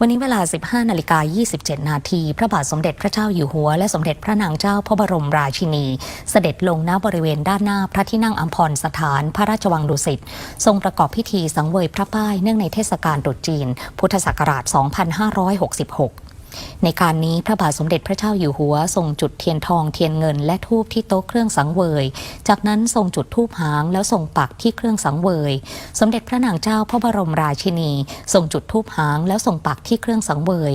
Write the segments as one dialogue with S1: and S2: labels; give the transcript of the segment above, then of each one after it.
S1: วันนี้เวลา 15นาฬิกา27 นาที พระบาทสมเด็จพระเจ้าอยู่หัว และสมเด็จพระนางเจ้าพระบรมราชินี เสด็จลงณบริเวณด้านหน้าพระที่นั่งอัมพรสถานพระราชวังดุสิต ทรงประกอบพิธีสังเวยพระป้ายเนื่องในเทศกาลตรุษจีน พุทธศักราช 2566 ในการนี้พระบาทสมเด็จพระเจ้าอยู่หัวทรงจุดเทียนทองเทียนเงิน และทูบที่โต๊ะเครื่องสังเวย จากนั้นทรงจุดทูบหางแล้วทรงปักที่เครื่องสังเวย สมเด็จพระนางเจ้าพระบรมราชินี ทรงจุดทูบหางแล้วทรงปักที่เครื่องสังเวย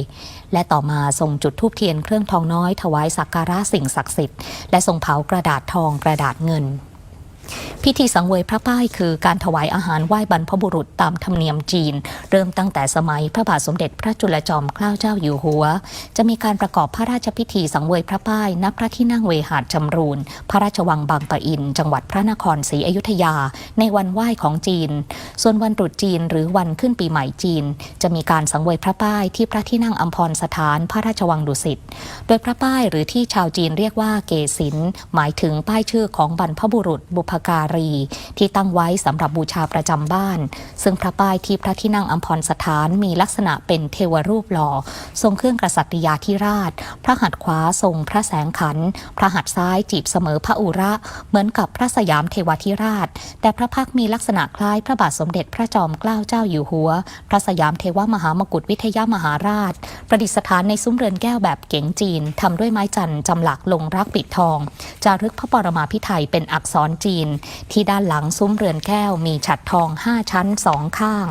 S1: และต่อมาทรงจุดทูบเทียนเครื่องทองน้อยถวายสักการะสิ่งศักดิ์สิทธิ์และทรงเผากระดาษทองกระดาษเงิน พิธีสังเวยพระป้ายคือการถวายอาหารไหว้บรรพบุรุษตามธรรมเนียมจีน เริ่มตั้งแต่สมัยพระบาทสมเด็จพระจุลจอมเกล้าเจ้าอยู่หัว จะมีการประกอบพระราชพิธีสังเวยพระป้ายณพระที่นั่งเวหาดจำรูน พระราชวังบางปะอิน จังหวัดพระนครศรีอยุธยา ในวันไหว้ของจีน ส่วนวันตรุษจีนหรือวันขึ้นปีใหม่จีน จะมีการสังเวยพระป้ายที่พระที่นั่งอัมพรสถานพระราชวังดุสิต โดยพระป้ายหรือที่ชาวจีนเรียกว่าเกศินหมายถึงป้ายชื่อของบรรพบุรุษบุพการที่ตั้งไว้สำหรับบูชาประจำบ้าน ซึ่งพระป้ายที่พระที่นั่งอัมพรสถานมีลักษณะเป็นเทวรูปหล่อ ทรงเครื่องกษัตริยาธิราช พระหัตถ์ขวาทรงพระแสงขัน พระหัตถ์ซ้ายจีบเสมอพระอุระ เหมือนกับพระสยามเทวธิราช แต่พระพักมีลักษณะคล้ายพระบาทสมเด็จพระจอมเกล้าเจ้าอยู่หัว พระสยามเทวมหามกุฏวิทยามหาราช ประดิษฐานในซุ้มเรือนแก้วแบบเก๋งจีนทำด้วยไม้จันทร์จำหลักลงรักปิดทอง จารึกพระปรมาภิไทยเป็นอักษรจีน ที่ด้านหลังซุ้มเรือนแก้วมีฉัดทองห้าชั้นสองข้าง